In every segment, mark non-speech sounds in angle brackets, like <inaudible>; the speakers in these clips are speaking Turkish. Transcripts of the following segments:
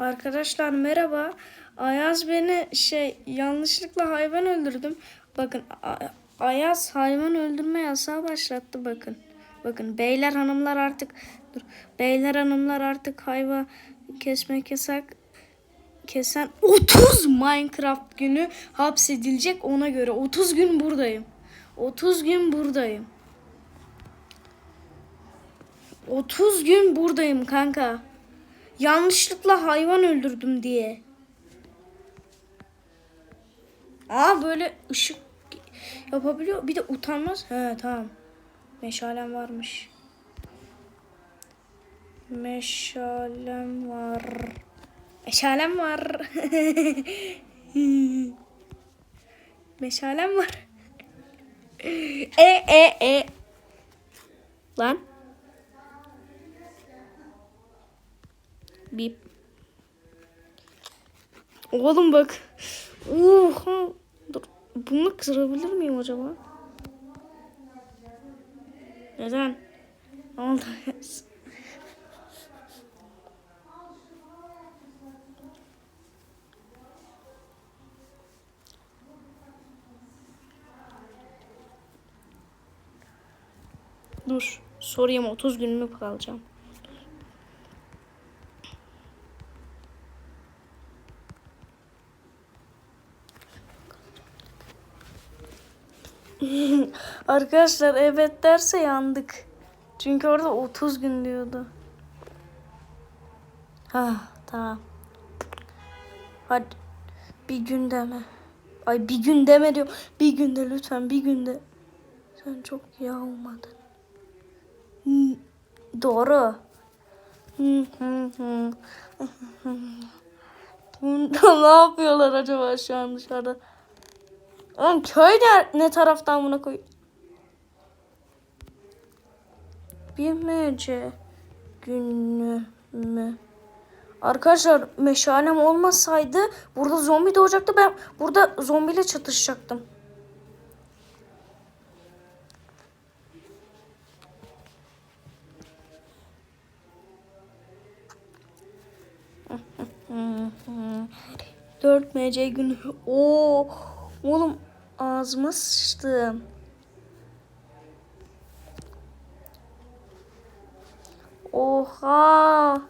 Arkadaşlar merhaba. Ayaz beni şey yanlışlıkla hayvan öldürdüm. Bakın Ayaz hayvan öldürme yasağı başlattı bakın. Bakın beyler hanımlar artık dur. Beyler hanımlar artık hayvan kesmek yasak. Kesen 30 Minecraft günü hapsedilecek ona göre 30 gün buradayım. 30 gün buradayım. 30 gün buradayım kanka. Yanlışlıkla hayvan öldürdüm diye. Aa böyle ışık yapabiliyor. Bir de utanmaz. He tamam. Meşalem varmış. Meşalem var. Meşalem var. <laughs> Meşalem var. <laughs> e e e. Lan. Bip. Oğlum bak. Oha. Dur. Bunu kırabilir miyim acaba? Neden? Ne oldu? Dur. Sorayım 30 gün mü kalacağım? Arkadaşlar evet derse yandık. Çünkü orada 30 gün diyordu. Ha tamam. Hadi bir gün deme. Ay bir gün deme diyor. Bir günde lütfen bir günde. Sen çok yağmadın. Hmm, Doğru. <laughs> Ne yapıyorlar acaba şu an dışarıda? Oğlum köy ne, ne taraftan buna koy? Bilmece günü mü? Arkadaşlar meşalem olmasaydı burada zombi doğacaktı. Ben burada zombiyle çatışacaktım. <laughs> Dört MC günü. Oo, oğlum ağzıma sıçtım. Oha.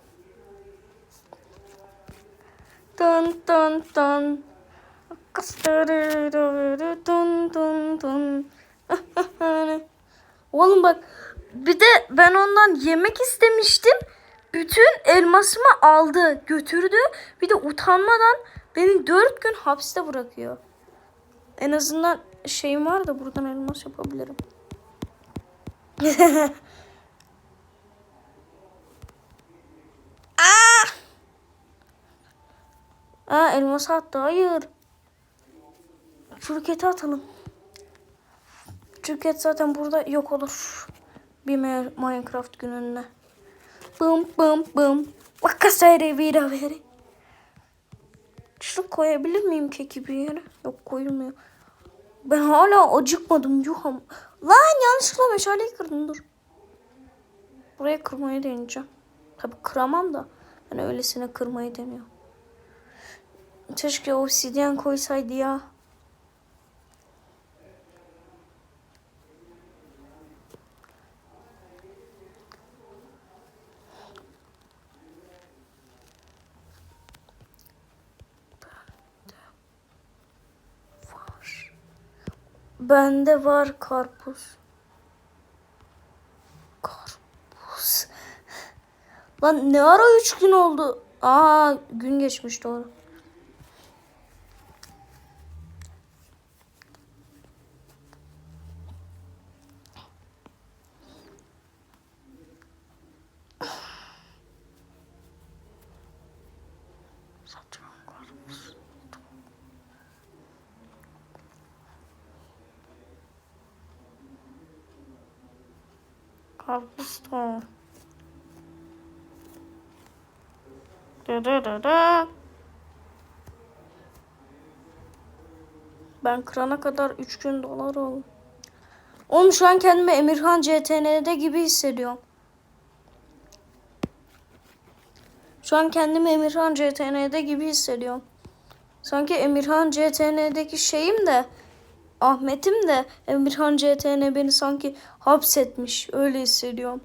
Dun dun dun. Dun dun dun. <laughs> Oğlum bak bir de ben ondan yemek istemiştim. Bütün elmasımı aldı, götürdü. Bir de utanmadan beni dört gün hapiste bırakıyor. En azından şeyim var da buradan elmas yapabilirim. <laughs> Aa! Aa elmas attı. Hayır. Çürük eti atalım. Çürük et zaten burada yok olur. Bir Minecraft gününde. Bım bım bım. Vakasayre vira veri. Şunu koyabilir miyim keki bir yere? Yok koyulmuyor. Ben hala acıkmadım yuham. Lan yanlışlıkla meşaleyi kırdım dur. Buraya kırmayı deneyeceğim. Tabi kıramam da. Ben öylesine kırmayı deniyorum. Keşke obsidyen koysaydı ya. Bende var. Karpuz. Lan ne ara üç gün oldu? Aa gün geçmiş doğru. Ben kırana kadar 3 gün dolar oldu. Oğlum şu an kendimi Emirhan CTN'de gibi hissediyorum. Şu an kendimi Emirhan CTN'de gibi hissediyorum. Sanki Emirhan CTN'deki şeyim de Ahmet'im de Emirhan CTN beni sanki hapsetmiş. Öyle hissediyorum.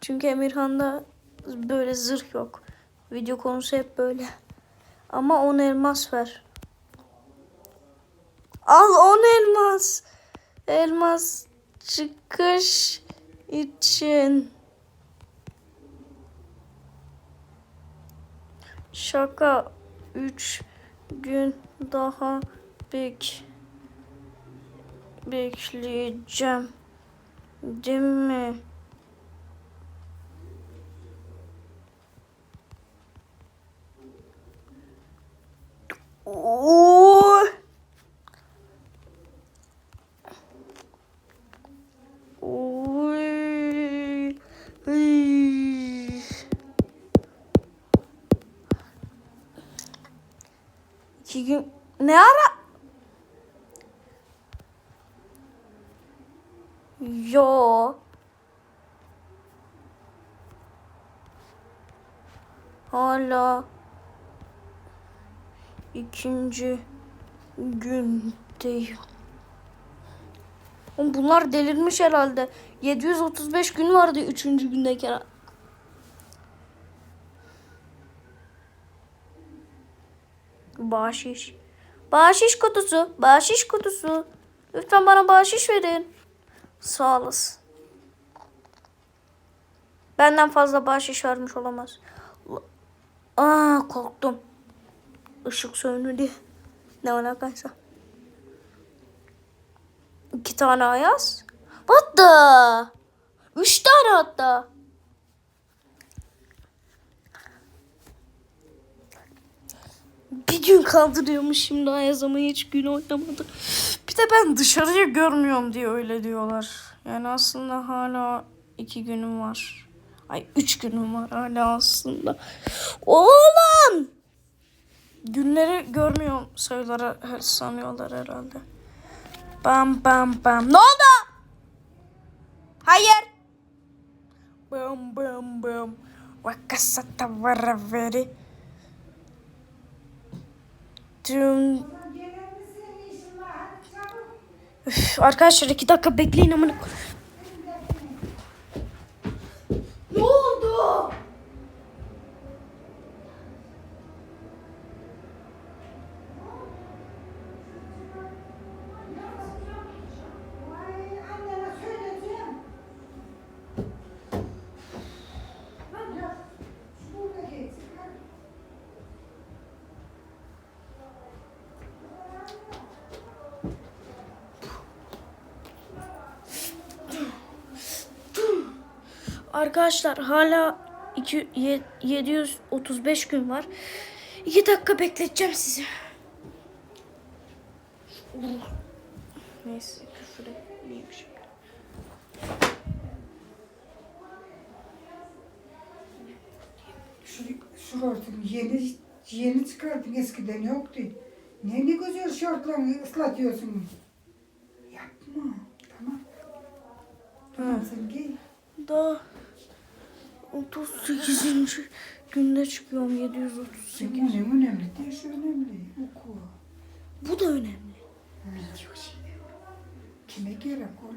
Çünkü Emirhan'da böyle zırh yok. Video konusu hep böyle. Ama 10 elmas ver. Al 10 elmas. Elmas çıkış için. Şaka 3 gün daha bek bekleyeceğim. Değil mi? Oo. Oy. Ay. İki gün ne ara? Yo. Hala ikinci gündeyim. Bunlar delirmiş herhalde. 735 gün vardı üçüncü gündeyken. Bahşiş. Bahşiş kutusu. Bahşiş kutusu. Lütfen bana bahşiş verin. Sağ olasın. Benden fazla bahşiş vermiş olamaz. Aa korktum. Işık söndü. Ne alakaysa. İki tane ayaz. What the? Üç tane hatta. Bir gün kaldırıyormuş şimdi Ayaz ama hiç gün oynamadı. Bir de ben dışarıyı görmüyorum diye öyle diyorlar. Yani aslında hala iki günüm var. Ay üç günüm var hala aslında. Oğlum! Günleri görmüyorum sayıları sanıyorlar herhalde. Bam bam bam. Ne oldu? Hayır. Bam bam bam. Vakasata varaveri. Tüm... Üf, arkadaşlar iki dakika bekleyin amına. Ne oldu? Ay annene söyleyeceğim. Lan ya, şurada geçsin. ha. Arkadaşlar hala iki, ye- 735 gün var. 2 dakika bekleteceğim sizi. Neyse küfür etmeyeyim şimdi. Şu şortunu yeni yeni çıkardın eskiden yoktu. Ne ne güzel şortlarını ıslatıyorsun. Yapma. Tamam. Tamam sen giy. Daha 38. günde çıkıyorum 738. Senin önemli önemli değil şu önemli. Oku. Bu da önemli. Şey. Kime gerek oğlum?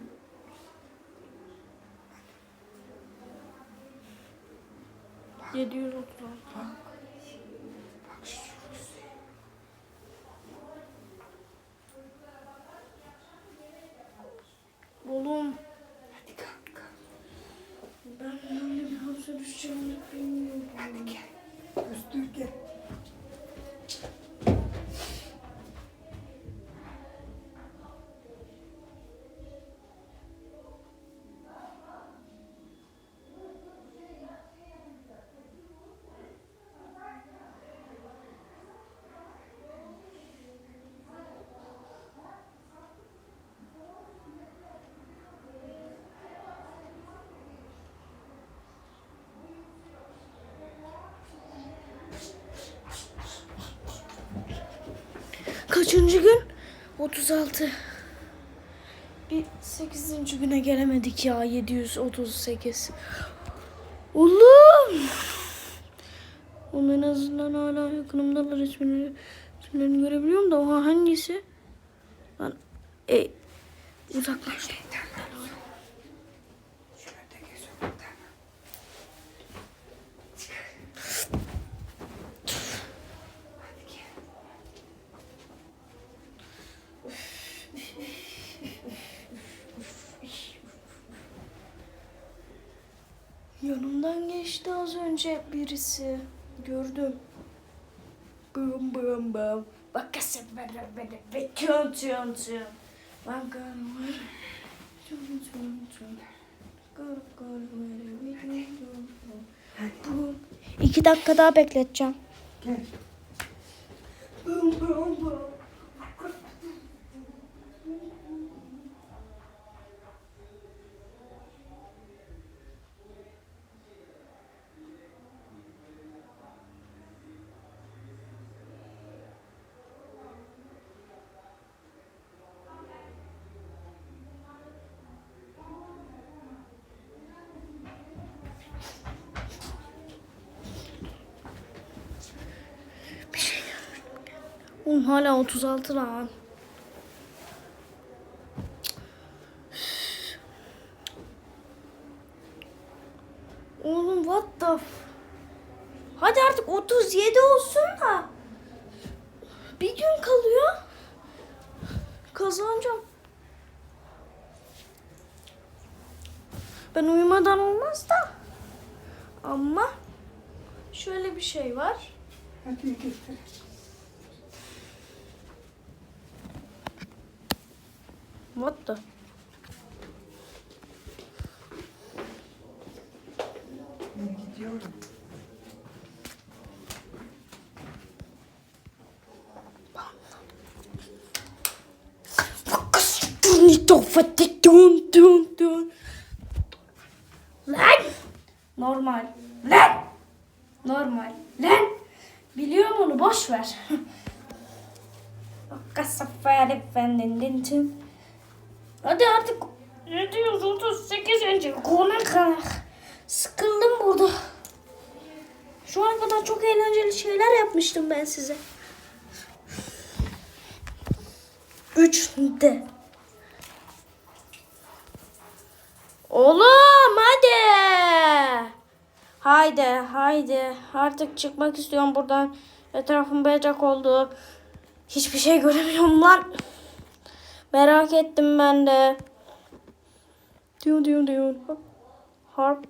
736. Bak. Bak şu. Oğlum Hadi kalk kalk. ben böyle bir hapse düşeceğimi bilmiyordum. Hadi gel. Öztür gel. Kaçıncı gün? 36. Bir 8. güne gelemedik ya 738. Oğlum. Onun en azından hala yakınımdalar isimleri. isimlerini görebiliyorum da o hangisi? Lan e, uzaklaştı. Şurada geç oğlum, tamam. Hadi gel. Yanımdan geçti az önce birisi. Gördüm. Bum bum bum. Bak kasep bere bere be tün tün tün. Bak var. Tün tün tün. Kır kır bere be tün tün tün. Bum. İki dakika daha bekleteceğim. Gel. Bum bum bum. Oğlum hala 36 lan. Oğlum what the f- Hadi artık 37 olsun da. Bir gün kalıyor. Kazanacağım. Ben uyumadan olmaz da. Ama şöyle bir şey var. Hadi getir. What the? Ben gidiyorum. Dun dun dun. Lan! Normal. Lan! Normal. Lan! Biliyorum onu boş ver. Kasafer efendinin tüm. Hadi artık 738. konu kadar. Sıkıldım burada. Şu ana kadar çok eğlenceli şeyler yapmıştım ben size. Üç de. Oğlum hadi. Haydi haydi. Artık çıkmak istiyorum buradan. Etrafım berrak oldu. Hiçbir şey göremiyorum lan. Merak ettim ben de. Diyun diyun diyun. Harp.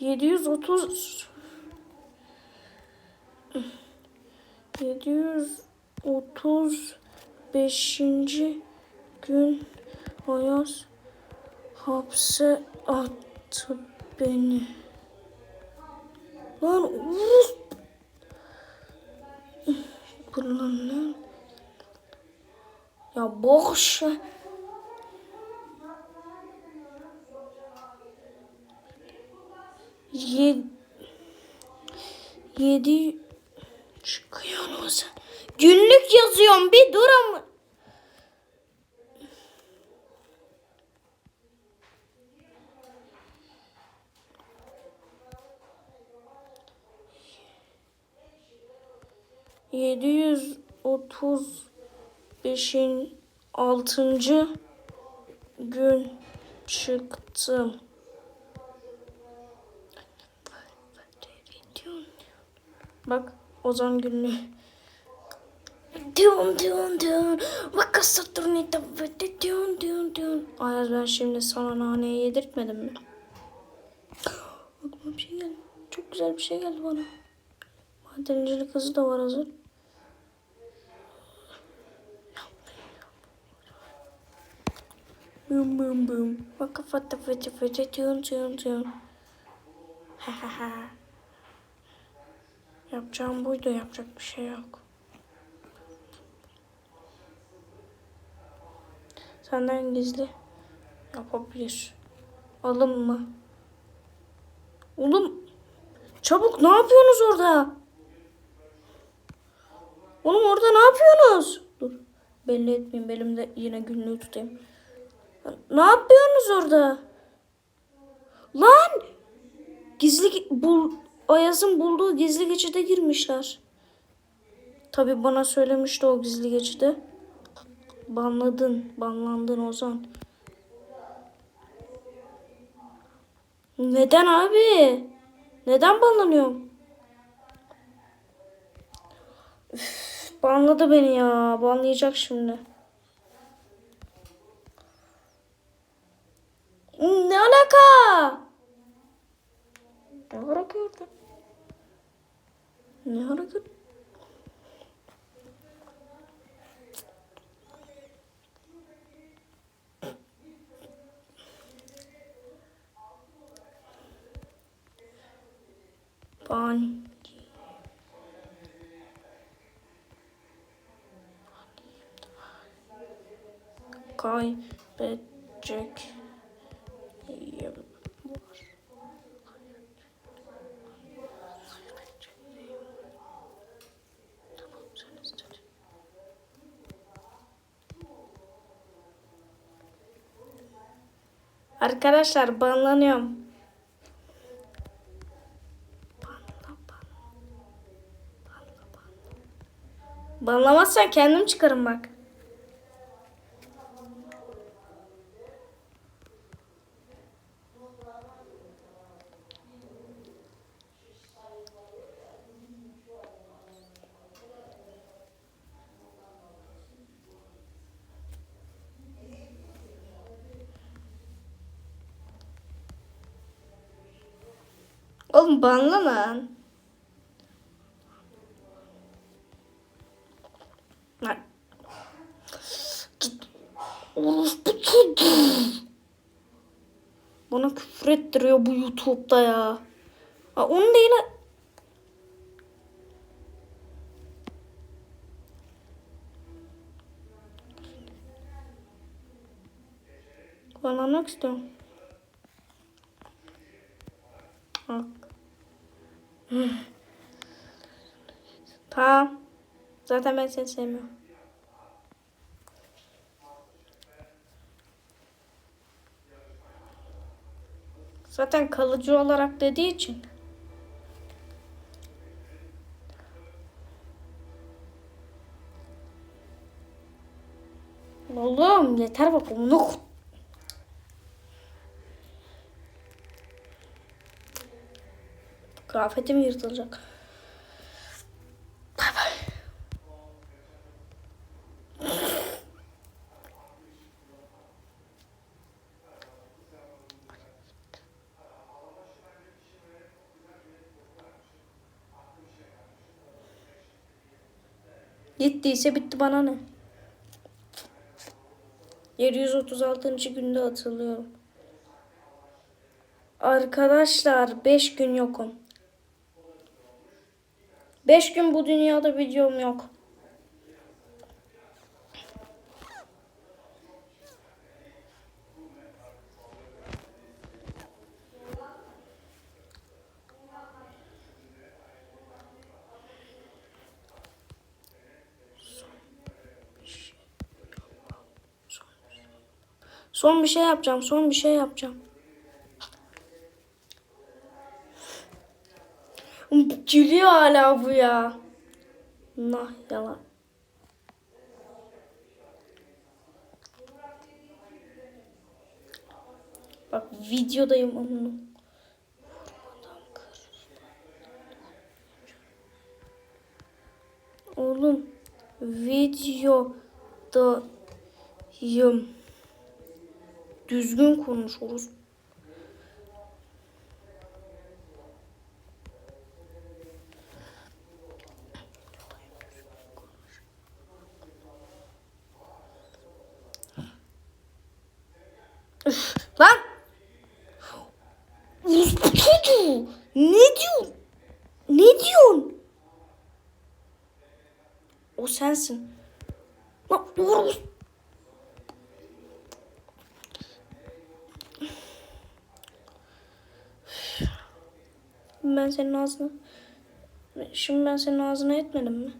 Yedi yüz otuz 735. gün Ayaz hapse attı beni. Lan uf. Bunlar ne? Ya boş. Yedi, yedi çıkıyor o zaman. Günlük yazıyorum bir dur ama. Yedi yüz otuz beşin altıncı gün çıktım. Bak Ozan günlüğü. Dun dun dun. Vaka saturnita vete dun dun dun. Ayaz ben şimdi sana naneyi yedirtmedim mi? <gasps> Aklıma bir şey geldi. Çok güzel bir şey geldi bana. Madencilik kızı da var hazır. Bum bum bum. Vaka fata fete fete dun dun dun. Ha ha ha. Yapacağım buydu. Yapacak bir şey yok. Senden gizli yapabilir. Alınma. Oğlum çabuk ne yapıyorsunuz orada? Oğlum orada ne yapıyorsunuz? Dur. Belli etmeyeyim. Elimde yine günlüğü tutayım. Ne yapıyorsunuz orada? Lan! Gizli gi- bul Ayaz'ın bulduğu gizli geçide girmişler. Tabi bana söylemişti o gizli geçidi. Banladın, banlandın Ozan. Neden abi? Neden banlanıyorum? Üf, banladı beni ya. Banlayacak şimdi. Ne alaka? Ne hareket? Ne hareket? Ban. Kaybedecek. var. Arkadaşlar banlanıyorum. Banla, banla. Banla, banla. Banlamazsan kendim çıkarım bak. Oğlum banla lan. Orospu çocuğu. Bana küfür ettiriyor bu YouTube'da ya. Ha, onu yine... Kullanmak istiyorum. Bak. Tamam. Zaten ben seni sevmiyorum. Zaten kalıcı olarak dediği için. Oğlum yeter bak onu. Kıyafetim yırtılacak. Bay bay. Gittiyse bitti bana ne? 736. günde hatırlıyorum. Arkadaşlar 5 gün yokum. 5 gün bu dünyada videom yok. Son bir şey yapacağım. Son bir şey yapacağım. Gülüyor hala bu ya. Nah yalan. Bak videodayım onu. Oğlum videodayım. Düzgün konuş orospu. Üf, lan! Orospu çocuğu! Ne diyorsun? Ne diyorsun? O sensin. Lan orospu. Ben senin ağzına... Şimdi ben senin ağzına etmedim mi?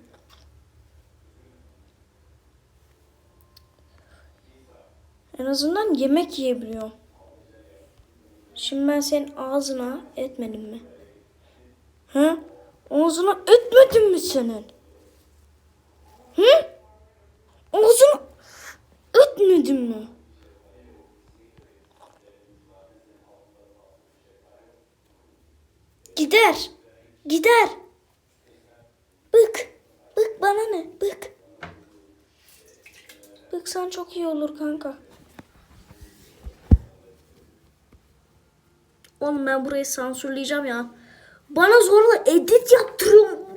En azından yemek yiyebiliyorum. Şimdi ben senin ağzına etmedim mi? Hı? Ağzına etmedim mi senin? Hı? Ağzına etmedim mi? Gider. Gider. Bık. Bık bana ne? Bık. Bıksan çok iyi olur kanka. Oğlum ben burayı sansürleyeceğim ya. Bana zorla edit yaptırıyor.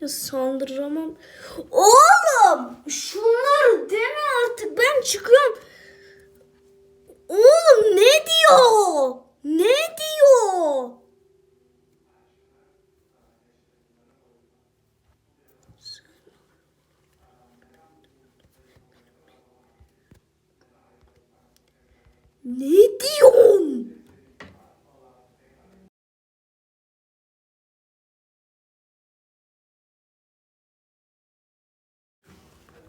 Ya sandıramam. Oğlum şunları deme artık ben çıkıyorum. Oğlum ne diyor? Ne diyor? Ne diyorsun?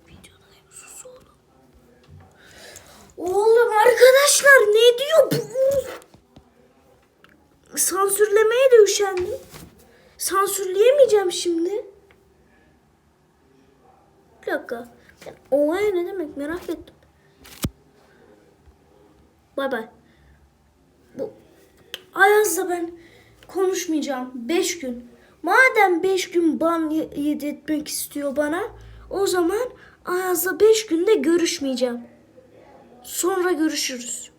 Videodayım sus oğlum. Oğlum arkadaşlar ne diyor bu? Sansürlemeye de üşendim. Sansürleyemeyeceğim şimdi. Bir dakika. Olay ne demek merak ettim. Bay bay. Bu Ayaz'la ben konuşmayacağım. Beş gün. Madem beş gün ban yedirtmek istiyor bana o zaman Ayaz'la beş günde görüşmeyeceğim. Sonra görüşürüz.